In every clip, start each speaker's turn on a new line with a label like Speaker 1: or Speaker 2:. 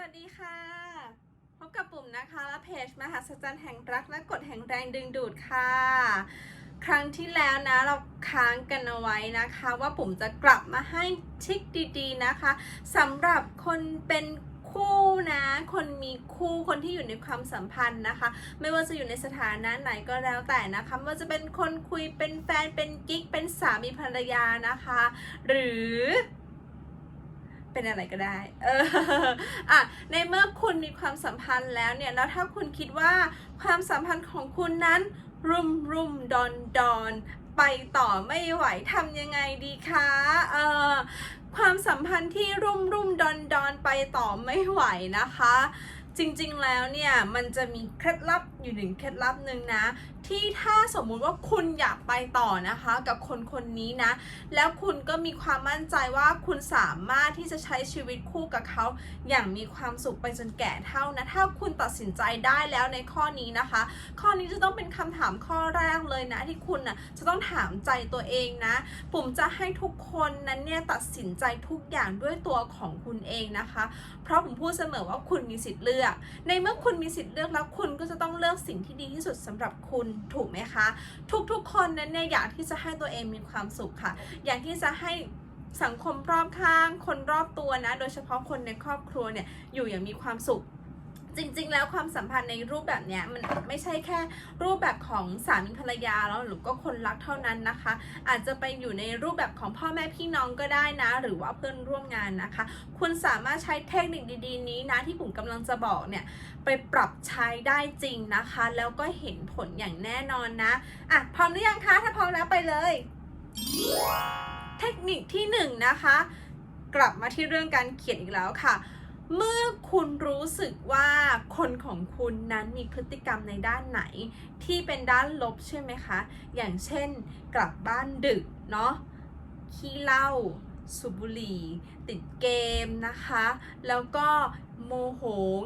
Speaker 1: วัสดีค่ะ พบกับปุ่มนะคะ และเพจมหัศจรรย์แห่งรักและกฎแห่งแรงดึงดูดค่ะ ครั้งที่แล้วนะเราค้างกันเอาไว้นะคะ ว่าปุ่มจะกลับมาให้ทริคดีๆนะคะสำหรับคนเป็นคู่นะ คนมีคู่คนที่อยู่ในความสัมพันธ์นะคะ ไม่ว่าจะอยู่ในสถานะไหนก็แล้วแต่นะคะไม่ว่าจะเป็นคนคุยเป็นแฟนเป็นกิ๊กเป็นสามีภรรยานะคะ หรือ เป็นอะไรก็ได้ เอออะในเมื่อคุณมีความสัมพันธ์แล้วเนี่ย แล้วถ้าคุณคิดว่าความสัมพันธ์ของคุณนั้นรุมรุมดอนดอนไปต่อไม่ไหวทำยังไงดีคะเออความสัมพันธ์ที่รุ่มรุ่มดอนดอนไปต่อไม่ไหวนะคะ จริงๆแล้วเนี่ย มันจะมีเคล็ดลับอยู่หนึ่งเคล็ดลับหนึ่งนะ ที่ถ้าสมมุติว่าคุณอยากไปต่อนะคะ กับคนคนนี้นะ แล้วคุณก็มีความมั่นใจว่าคุณสามารถที่จะใช้ชีวิตคู่กับเขา อย่างมีความสุขไปจนแก่เท่านะ ถ้าคุณตัดสินใจได้แล้วในข้อนี้นะคะ ข้อนี้จะต้องเป็นคำถามข้อแรกเลยนะ ที่คุณนะ่ะจะต้องถามใจตัวเองนะ ปุ่มจะให้ทุกคนนั้นเนี่ยตัดสินใจทุกอย่างด้วยตัวของคุณเองนะคะ เพราะผมพูดเสมอว่าคุณมีสิทธิ์เลือก ในเมื่อคุณมีสิทธิ์เลือกแล้วคุณก็จะต้องเลือกสิ่งที่ดีที่สุดสำหรับคุณถูกไหมคะ ทุกๆ คนนั้นเนี่ยอยากที่จะให้ตัวเองมีความสุขค่ะ อยากที่จะให้สังคมรอบข้าง คนรอบตัวนะ โดยเฉพาะคนในครอบครัวเนี่ยอยู่อย่างมีความสุข จริง ๆ แล้วความสัมพันธ์ในรูปแบบเนี้ยมันไม่ใช่แค่รูปแบบของสามีภรรยาแล้วหรือก็คนรักเท่านั้นนะคะ อาจจะไปอยู่ในรูปแบบของพ่อแม่พี่น้องก็ได้นะ หรือว่าเพื่อนร่วมงานนะคะ คุณสามารถใช้เทคนิคดีๆ นี้นะที่ผมกำลังจะบอกเนี่ยไปปรับใช้ได้จริงนะคะ แล้วก็เห็นผลอย่างแน่นอนนะอะพร้อมหรือยังคะถ้าพร้อมแล้วไปเลย เทคนิคที่หนึ่งนะคะ กลับมาที่เรื่องการเขียนอีกแล้วค่ะ เมื่อคุณรู้สึกว่าคนของคุณนั้นมีพฤติกรรมในด้านไหน ที่เป็นด้านลบใช่ไหมคะ อย่างเช่นกลับบ้านดึกเนาะขี้เหล้าสูบบุหรี่ติดเกมนะคะ แล้วก็โมโห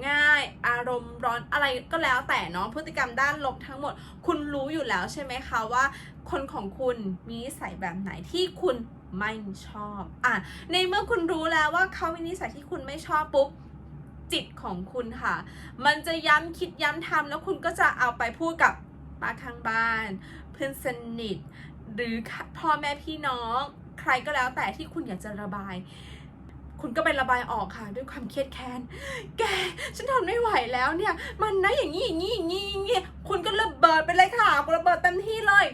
Speaker 1: ง่าย อารมณ์ร้อนอะไรก็แล้วแต่เนาะพฤติกรรมด้านลบทั้งหมด คุณรู้อยู่แล้วใช่ไหมคะว่า คนของคุณมีนิสัยแบบไหนที่คุณ ไม่ชอบอะในเมื่อคุณรู้แล้วว่าเขามีนิสัยที่คุณไม่ชอบปุ๊บจิตของคุณค่ะ มันจะย้ำคิดย้ำทำแล้วคุณก็จะเอาไปพูดกับป้าข้างบ้าน เพื่อนสนิท หรือพ่อแม่พี่น้อง ใครก็แล้วแต่ที่คุณอยากจะระบาย คุณก็ไประบายออกค่ะ ด้วยความเครียดแค้น แก ฉันทนไม่ไหวแล้วเนี่ย มันนะอย่างนี้อย่างนี้อย่างนี้อย่างนี้คุณก็ระเบิดไปเลยค่ะระเบิดเต็มที่เลย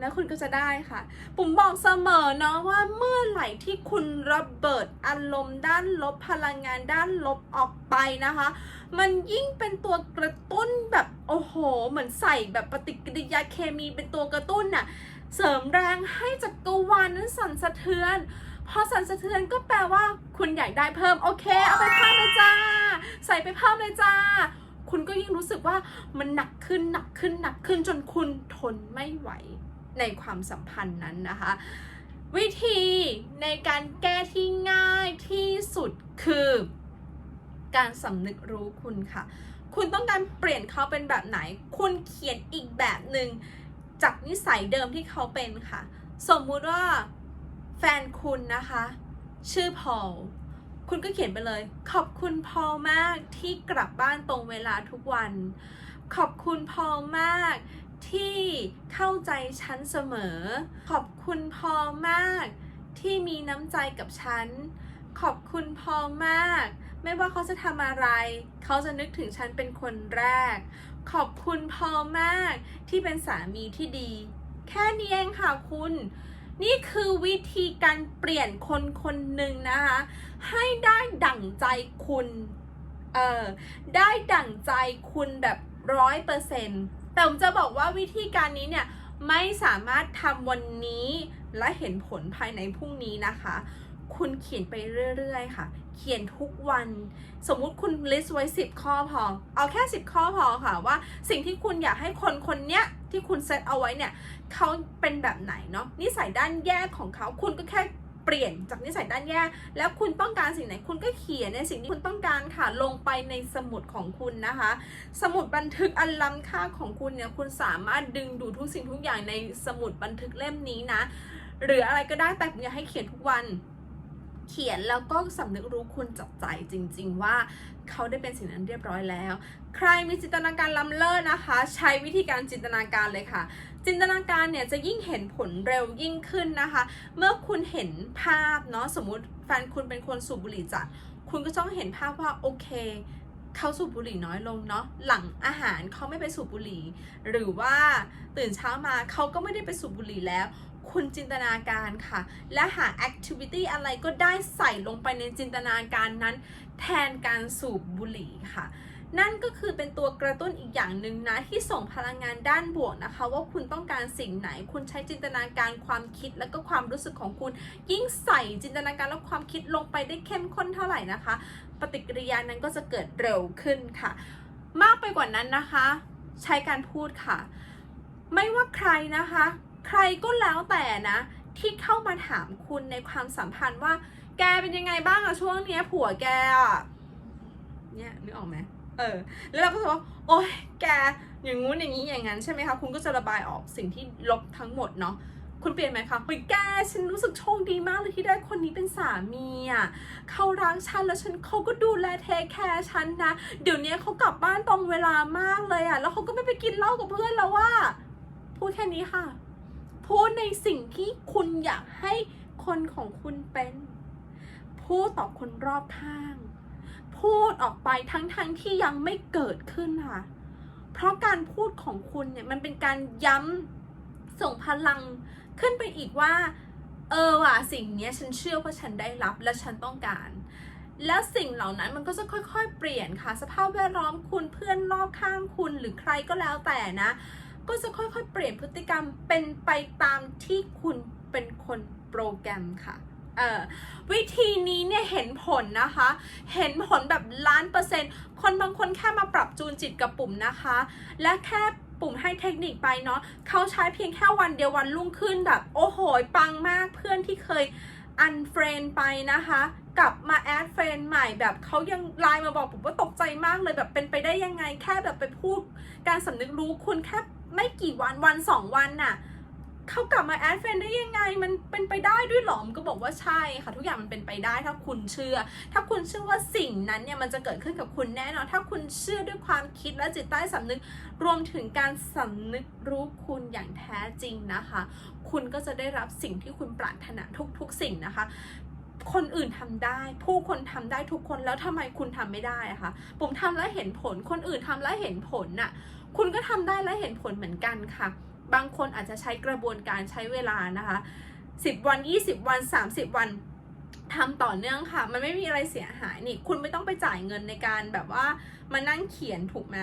Speaker 1: แล้วคุณก็จะได้ค่ะ ปุ่มบอกเสมอเนาะว่าเมื่อไหร่ที่คุณระเบิดอารมณ์ด้านลบพลังงานด้านลบออกไปนะคะ มันยิ่งเป็นตัวกระตุ้นแบบโอ้โห เหมือนใส่แบบปฏิกิริยาเคมีเป็นตัวกระตุ้นน่ะเสริมแรงให้จักรวาลนั้นสั่นสะเทือน พอสั่นสะเทือนก็แปลว่าคุณอยากได้เพิ่มโอเค เอาไปเพิ่มเลยจ้า ใส่ไปเพิ่มเลยจ้า คุณก็ยิ่งรู้สึกว่ามันหนักขึ้นหนักขึ้นหนักขึ้นจนคุณทนไม่ไหว ในความสัมพันธ์นั้นนะคะ วิธีในการแก้ที่ง่ายที่สุดคือ การสำนึกรู้คุณค่ะ คุณต้องการเปลี่ยนเขาเป็นแบบไหน คุณเขียนอีกแบบหนึ่งจากนิสัยเดิมที่เขาเป็นค่ะ สมมุติว่าแฟนคุณนะคะ ชื่อพอลคุณก็เขียนไปเลย ขอบคุณพอลมากที่กลับบ้านตรงเวลาทุกวัน ขอบคุณพอลมาก ที่เข้าใจฉันเสมอ ขอบคุณพอมาก ที่มีน้ำใจกับฉัน ขอบคุณพอมาก ไม่ว่าเขาจะทำอะไร เขาจะนึกถึงฉันเป็นคนแรก ขอบคุณพอมากที่เป็นสามีที่ดี แค่นี้เองค่ะคุณนี่คือวิธีการเปลี่ยนคนคนหนึ่งนะคะ ให้ได้ดั่งใจคุณ เออได้ดั่งใจคุณแบบร้อยเปอร์เซ็นต์ แต่ผมจะบอกว่าวิธีการนี้เนี่ยไม่สามารถทำวันนี้และเห็นผลภายในพรุ่งนี้นะคะ คุณเขียนไปเรื่อยๆ ค่ะ เขียนทุกวัน สมมุติคุณ list ไว้ 10 ข้อพอ เอาแค่ 10 ข้อพอค่ะว่าสิ่งที่คุณอยากให้คนคนเนี้ยที่คุณเซตเอาไว้เนี่ยเขาเป็นแบบไหนเนาะนิสัยด้านแย่ของเขาคุณก็แค่ เปลี่ยนจากนิสัยด้านแย่ แล้วคุณต้องการสิ่งไหนคุณก็เขียนในสิ่งที่คุณต้องการค่ะลงไปในสมุดของคุณนะคะ สมุดบันทึกอันล้ำค่าของคุณเนี่ยคุณสามารถดึงดูทุกสิ่งทุกอย่างในสมุดบันทึกเล่มนี้นะ หรืออะไรก็ได้แต่ผมอยากให้เขียนทุกวันเขียนแล้วก็สำนึกรู้คุณจับใจจริง ๆ ว่า เขาได้เป็นสิ่งนั้นเรียบร้อยแล้ว ใครมีจินตนาการล้ำเลิศนะคะ ใช้วิธีการจินตนาการเลยค่ะ จินตนาการเนี่ยจะยิ่งเห็นผลเร็วยิ่งขึ้นนะคะ เมื่อคุณเห็นภาพเนาะสมมุติแฟนคุณเป็นคนสูบบุหรี่จัดคุณก็ต้องเห็นภาพว่าโอเค เขาสูบบุหรี่น้อยลงเนาะหลังอาหารเขาไม่ไปสูบบุหรี่ หรือว่าตื่นเช้ามาเขาก็ไม่ได้ไปสูบบุหรี่แล้ว คุณจินตนาการค่ะ และหาแอคทิวิตี้อะไรก็ได้ใส่ลงไปในจินตนาการนั้น แทนการสูบบุหรี่ค่ะ นั่นก็คือเป็นตัวกระตุ้นอีกอย่างหนึ่งนะที่ส่งพลังงานด้านบวกนะคะ ว่าคุณต้องการสิ่งไหน คุณใช้จินตนาการความคิดและก็ความรู้สึกของคุณ ยิ่งใส่จินตนาการและความคิดลงไปได้เข้มข้นเท่าไหร่นะคะ ปฏิกิริยานั้นก็จะเกิดเร็วขึ้นค่ะ มากไปกว่านั้นนะคะ ใช้การพูดค่ะ ไม่ว่าใครนะคะ ใครก็แล้วแต่นะที่เข้ามาถามคุณในความสัมพันธ์ว่า แกเป็นยังไงบ้างอะช่วงเนี้ยผัวแกอะเนี่ยนึกออกไหม เออ แล้วเราก็จะว่าโอ๊ยแกอย่างงู้นอย่างนี้อย่างนั้นใช่ไหมคะ คุณก็จะระบายออกสิ่งที่ลบทั้งหมดเนาะคุณเปลี่ยนไหมคะเฮ้ยแกฉันรู้สึกโชคดีมากเลยที่ได้คนนี้เป็นสามีอะเขารักฉันแล้วฉันเขาก็ดูแลเทคแคร์ฉันนะ เดี๋ยวนี้เขากลับบ้านตรงเวลามากเลยอะ แล้วเขาก็ไม่ไปกินเหล้ากับเพื่อนแล้วว่า พูดแค่นี้ค่ะ พูดในสิ่งที่คุณอยากให้คนของคุณเป็น พูดต่อคนรอบข้าง พูดออกไปทั้งๆทที่ยังไม่เกิดขึ้นค่ะ เพราะการพูดของคุณเนี่ยมันเป็นการย้ำส่งพลังขึ้นไปอีกว่า เออว่ะสิ่งนี้ฉันเชื่อว่าฉันได้รับและฉันต้องการ แล้วสิ่งเหล่านั้นมันก็จะค่อยๆ เปลี่ยนค่ะ สภาพแวดล้อมคุณเพื่อนรอบข้างคุณหรือใครก็แล้วแต่นะ ก็จะค่อยๆ เปลี่ยนพฤติกรรมเป็นไปตามที่คุณเป็นคนโปรแกรมค่ะ เออวิธีนี้เนี่ยเห็นผลนะคะ เห็นผลแบบล้านเปอร์เซ็นต์ คนบางคนแค่มาปรับจูนจิตกับปุ่มนะคะ และแค่ปุ่มให้เทคนิคไปเนาะเขาใช้เพียงแค่วันเดียววันรุ่งขึ้นแบบ โอ้โห ปังมากเพื่อนที่เคยอันเฟรนไปนะคะ กลับมาแอดเฟรนใหม่แบบเขายังไลน์มาบอกผมว่าตกใจมากเลยแบบเป็นไปได้ยังไงแค่แบบไปพูด การสำนึกรู้คุณแค่ไม่กี่วันวันสองวันน่ะ เขากลับมาแอดเฟนได้ยังไง มันเป็นไปได้ด้วยหรอมนก็บอกว่าใช่ค่ะ ทุกอย่างมันเป็นไปได้ถ้าคุณเชื่อ ถ้าคุณเชื่อว่าสิ่งนั้นเนี่ยมันจะเกิดขึ้นกับคุณแน่นอน ถ้าคุณเชื่อด้วยความคิดและจิตใต้สำนึก รวมถึงการสำนึกรู้คุณอย่างแท้จริงนะคะ คุณก็จะได้รับสิ่งที่คุณปรารถนาทุก ๆ สิ่งนะคะคนอื่นทำได้ ผู้คนทำได้ทุกคนแล้วทำไมคุณทำไม่ได้อะคะผมทำแล้วเห็นผล คนอื่นทำแล้วเห็นผลน่ะ คุณก็ทำได้และเห็นผลเหมือนกันค่ะ บางคนอาจจะใช้กระบวนการใช้เวลานะคะ 10 วัน 20 วัน 30 วันทำต่อเนื่องค่ะ มันไม่มีอะไรเสียหายนี่ คุณไม่ต้องไปจ่ายเงินในการแบบว่ามานั่งเขียนถูกไหม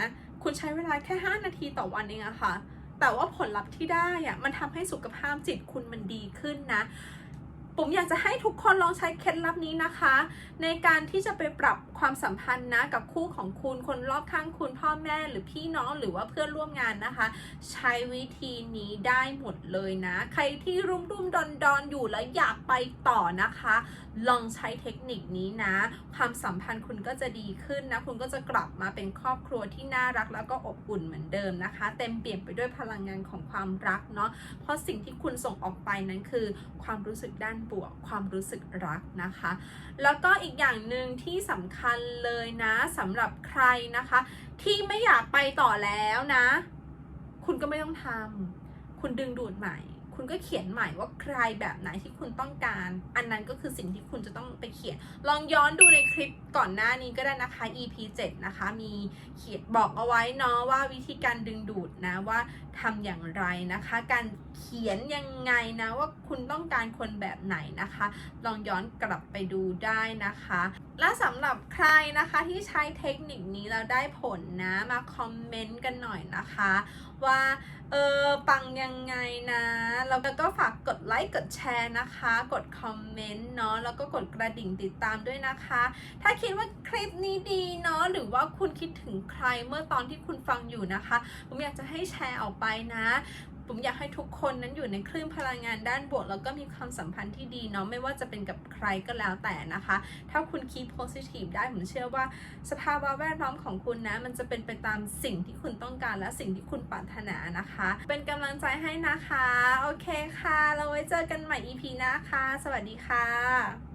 Speaker 1: คุณใช้เวลาแค่ 5 นาทีต่อวันเองอะค่ะ แต่ว่าผลลัพธ์ที่ได้อะมันทำให้สุขภาพจิตคุณมันดีขึ้นนะ ผมอยากจะให้ทุกคนลองใช้เคล็ดลับนี้นะคะ ในการที่จะไปปรับความสัมพันธ์นะกับคู่ของคุณคนรอบข้างคุณพ่อแม่หรือพี่น้องหรือว่าเพื่อนร่วมงานนะคะ ใช้วิธีนี้ได้หมดเลยนะ ใครที่รุ่มรุ่มดอนดอนอยู่แล้วอยากไปต่อนะคะ ลองใช้เทคนิคนี้นะ ความสัมพันธ์คุณก็จะดีขึ้นนะ คุณก็จะกลับมาเป็นครอบครัวที่น่ารักแล้วก็อบอุ่นเหมือนเดิมนะคะ เต็มเปี่ยมไปด้วยพลังงานของความรักเนาะเพราะสิ่งที่คุณส่งออกไปนั้นคือ ความรู้สึกด้านบวกความรู้สึกรักนะคะ แล้วก็อีกอย่างหนึ่งที่สำคัญเลยนะสำหรับใครนะคะ ที่ไม่อยากไปต่อแล้วนะ คุณก็ไม่ต้องทำคุณดึงดูดใหม่ คุณก็เขียนใหม่ว่าใครแบบไหนที่คุณต้องการ อันนั้นก็คือสิ่งที่คุณจะต้องไปเขียน ลองย้อนดูในคลิปก่อนหน้านี้ก็ได้นะคะ EP 7 นะคะ มีเขียนบอกเอาไว้เนาะว่าวิธีการดึงดูดนะว่าทำอย่างไรนะคะ การเขียนยังไงนะว่าคุณต้องการคนแบบไหนนะคะ ลองย้อนกลับไปดูได้นะคะ และสำหรับใครนะคะที่ใช้เทคนิคนี้แล้วได้ผลนะมาคอมเมนต์กันหน่อยนะคะ ว่าเออปังยังไงนะแล้วก็ฝากกดไลค์กดแชร์นะคะ กดคอมเมนต์เนาะแล้วก็กดกระดิ่งติดตามด้วยนะคะ ถ้าคิดว่าคลิปนี้ดีเนาะหรือว่าคุณคิดถึงใครเมื่อตอนที่คุณฟังอยู่นะคะ ผมอยากจะให้แชร์ออกไปนะ ผมอยากให้ทุกคนนั้นอยู่ในคลื่นพลังงานด้านบวก แล้วก็มีความสัมพันธ์ที่ดีเนาะไม่ว่าจะเป็นกับใครก็แล้วแต่นะคะ ถ้าคุณคีโพสิทีฟได้ผมเชื่อว่าสภาวะแวดล้อมของคุณนะมันจะเป็นไปตามสิ่งที่คุณต้องการและสิ่งที่คุณปรารถนานะคะ เป็นกำลังใจให้นะคะ โอเคค่ะ เราไว้เจอกันใหม่ EP หน้าค่ะ สวัสดีค่ะ